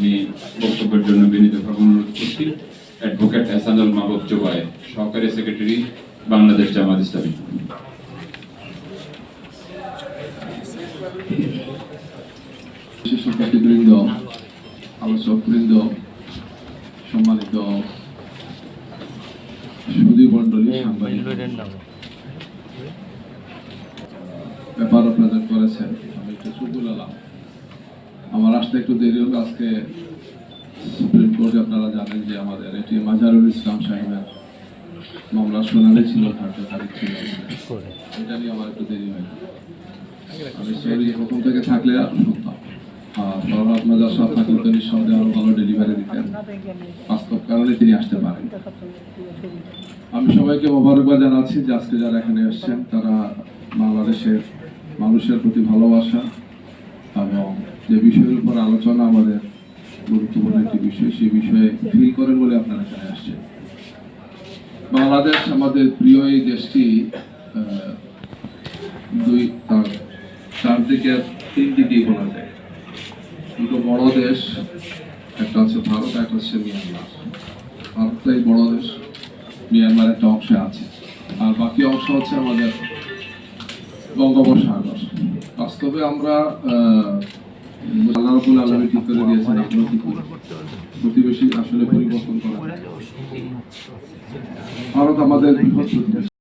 আমি বক্তব্যের জন্য বিনীতভাবে অনুরোধ করছি। অ্যাডভোকেট এসানুল মাহবুব জোবায় সহকারী সেক্রেটারি বাংলাদেশ জামাত ইসলামী। বিশেষ অতিথিবৃন্দ আলোচকবৃন্দ সম্মানিত সুদী মন্ডলী সাংবাদিক। ব্যাপার প্রেজেন্ট করেছেন। আমি একটু আমার আসতে একটু দেরি হলো আজকে সুপ্রিম কোর্টে আপনারা জানেন যে আমাদের এটি মাজারুল ইসলাম সাহেবের মামলা শুনানি ছিল ধার্য তারিখ ছিল। এটা নিয়ে আমার একটু দেরি হয়। আমি সরি প্রথম থেকে থাকলে ভালো ডেলিভারি দিতেন। বাস্তব কারণে তিনি আসতে পারেন। আমি সবাইকে মোবারকবাদ জানাচ্ছি যে আজকে যারা এখানে এসেছেন, তারা বাংলাদেশের মানুষের প্রতি ভালোবাসা যে বিষয়ের উপর আলোচনা আমাদের গুরুত্বপূর্ণ একটি বিষয়, সেই বিষয়ে ফিল করেন বলে আপনারা এখানে আসছেন। বাংলাদেশ আমাদের প্রিয় এই দেশটি দুই তার চারদিকে তিন দিকেই বলা যায়। দুটো বড় দেশ, একটা হচ্ছে ভারত, একটা হচ্ছে মিয়ানমার। ভারতটাই বড় দেশ, মিয়ানমার একটা অংশে আছে। আর বাকি অংশ হচ্ছে আমাদের বঙ্গোপসাগর। বাস্তবে আমরা আহ, আল্লাহ ঠিক করে দিয়েছেন প্রতিবেশী আসলে পরিবর্তন করা ভারত আমাদের বৃহৎ